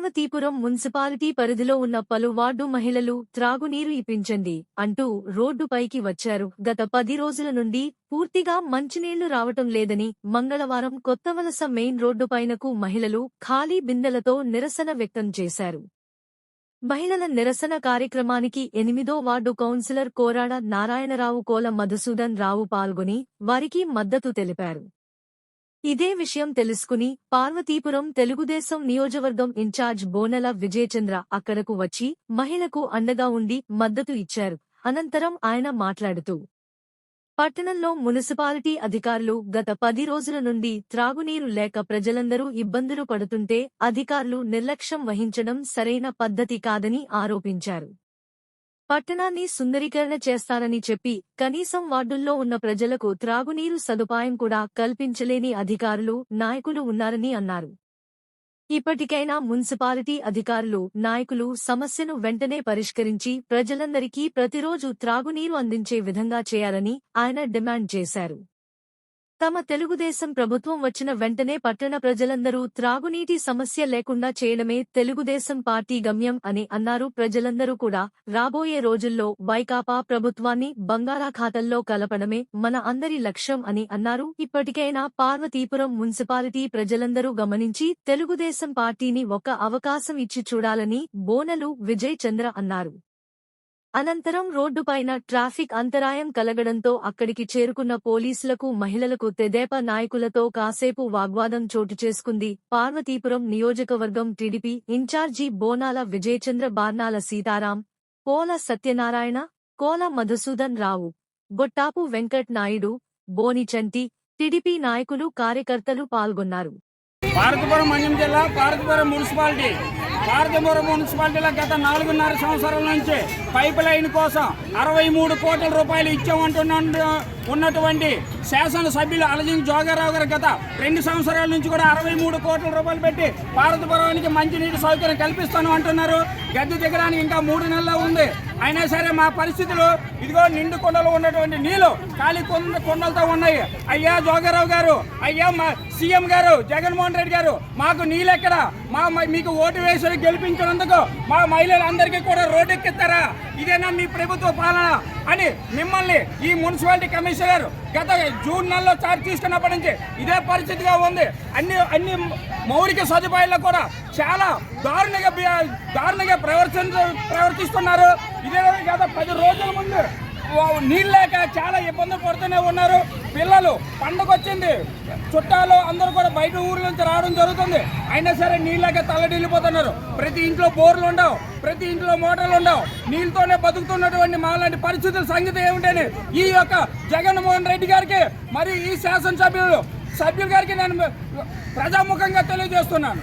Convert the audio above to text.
Parvathipuram municipality పరిధిలో ఉన్న పలు వార్డు మహిళలు త్రాగునీరు ఇప్పించండి అంటూ రోడ్డుపైకి వచ్చారు. గత పది రోజుల నుండి పూర్తిగా మంచినీళ్ళు రావటం లేదని మంగళవారం కొత్తవలస మెయిన్ రోడ్డుపైనకు మహిళలు ఖాళీ బిందెలతో నిరసన వ్యక్తం చేశారు. మహిళల నిరసన కార్యక్రమానికి ఎనిమిదో వార్డు కౌన్సిలర్ కోరాడ నారాయణరావు కోల మధుసూదన్ రావు పాల్గొని వారికి మద్దతు తెలిపారు. ఇదే విషయం తెలుసుకుని పార్వతీపురం తెలుగుదేశం నియోజకవర్గం ఇన్ఛార్జ్ బోనల విజయచంద్ర అక్కడకు వచ్చి మహిళకు అండగా ఉండి మద్దతు ఇచ్చారు. అనంతరం ఆయన మాట్లాడుతూ పట్టణంలో మున్సిపాలిటీ అధికారులు గత పది రోజుల నుండి త్రాగునీరు లేక ప్రజలందరూ ఇబ్బందులు పడుతుంటే అధికారులు నిర్లక్ష్యం వహించడం సరైన పద్ధతి కాదని ఆరోపించారు. పట్టణాన్ని సుందరీకరణ చేస్తానని చెప్పి కనీసం వార్డుల్లో ఉన్న ప్రజలకు త్రాగునీరు సదుపాయం కూడా కల్పించలేని అధికారులు నాయకులు ఉన్నారని అన్నారు. ఇప్పటికైనా మున్సిపాలిటీ అధికారులు నాయకులు సమస్యను వెంటనే పరిష్కరించి ప్రజలందరికీ ప్రతిరోజు త్రాగునీరు అందించే విధంగా చేయాలని ఆయన డిమాండ్ చేశారు. తమ తెలుగుదేశం ప్రభుత్వం వచ్చిన వెంటనే పట్టణ ప్రజలందరూ త్రాగునీటి సమస్య లేకుండా చేయడమే తెలుగుదేశం పార్టీ గమ్యం అని అన్నారు. ప్రజలందరూ కూడా రాబోయే రోజుల్లో వైకాపా ప్రభుత్వాన్ని బంగారాఖాతల్లో కలపడమే మన అందరి లక్ష్యం అని అన్నారు. ఇప్పటికైనా పార్వతీపురం మున్సిపాలిటీ ప్రజలందరూ గమనించి తెలుగుదేశం పార్టీని ఒక అవకాశం ఇచ్చి చూడాలని బోనలు విజయ్ చంద్ర అన్నారు. అనంతరం రోడ్డుపైన ట్రాఫిక్ అంతరాయం కలగడంతో అక్కడికి చేరుకున్న పోలీసులకు మహిళలకు తెదేప నాయకులతో కాసేపు వాగ్వాదం చోటు చేసుకుంది. పార్వతీపురం నియోజకవర్గం TDP in charge Bonala Vijayachandra Barnala Sitaram Kola Satyanarayana Kola Madhusudan Rao Gottapu Venkat Naidu Bonichanti TDP నాయకులు కార్యకర్తలు పాల్గొన్నారు. భారతపురం జిల్లా మున్సిపాలిటీ. భారతపురం మున్సిపాలిటీలో గత నాలుగున్నర సంవత్సరాల నుంచి పైప్ లైన్ కోసం అరవై మూడు కోట్ల రూపాయలు ఇచ్చామంటున్న ఉన్నటువంటి శాసనసభ్యులు అలజింగ్ జోగారావు గారు గత రెండు సంవత్సరాల నుంచి కూడా అరవై మూడు కోట్ల రూపాయలు పెట్టి భారతపురానికి మంచినీటి సౌకర్యం కల్పిస్తాను అంటున్నారు. గద్దె దిగడానికి ఇంకా మూడు నెలలు ఉంది. అయినా సరే మా పరిస్థితులు ఇదిగో నిండు కొండలు ఉన్నటువంటి నీళ్ళు ఖాళీ కొండ కొండలతో ఉన్నాయి. అయ్యా జోగారావు గారు అయ్యా మా సీఎం గారు జగన్మోహన్ రెడ్డి గారు మాకు నీళ్ళెక్కడ? మా మా- మీకు ఓటు వేసి గెలిపించినందుకు మా మహిళలందరికీ కూడా రోడ్డెక్కిస్తారా? ఇదేనా మీ ప్రభుత్వ పాలన? అని మిమ్మల్ని ఈ మున్సిపాలిటీ కమిషనర్ గత జూన్ నెలలో చార్జ్ తీసుకున్నప్పటి నుంచి ఇదే పరిస్థితిగా ఉంది. అన్ని అన్ని మౌలిక సదుపాయాల్లో కూడా చాలా దారుణంగా దారుణగా దారుణంగా ప్రవర్తన ప్రవర్తిస్తున్నారు. ఇదే కదా పది రోజుల ముందు వా- నీళ్ళు లేక చాలా ఇబ్బందులు పడుతూనే ఉన్నారు. పిల్లలు పండుగ వచ్చింది చుట్టాలు అందరూ కూడా బయట ఊర్ల నుంచి రావడం జరుగుతుంది. అయినా సరే నీళ్ళక తల్లడిల్లిపోతున్నారు. ప్రతి ఇంట్లో బోర్లు ఉండవు ప్రతి ఇంట్లో మోటార్లు ఉండవు. నీళ్ళతోనే బతుకుతున్నటువంటి మాలాంటి పరిస్థితుల సంగతి ఏమిటని ఈ యొక్క జగన్మోహన్ రెడ్డి గారికి మరి ఈ శాసనసభ్యులు సభ్యుల గారికి నేను ప్రజాముఖంగా తెలియజేస్తున్నాను.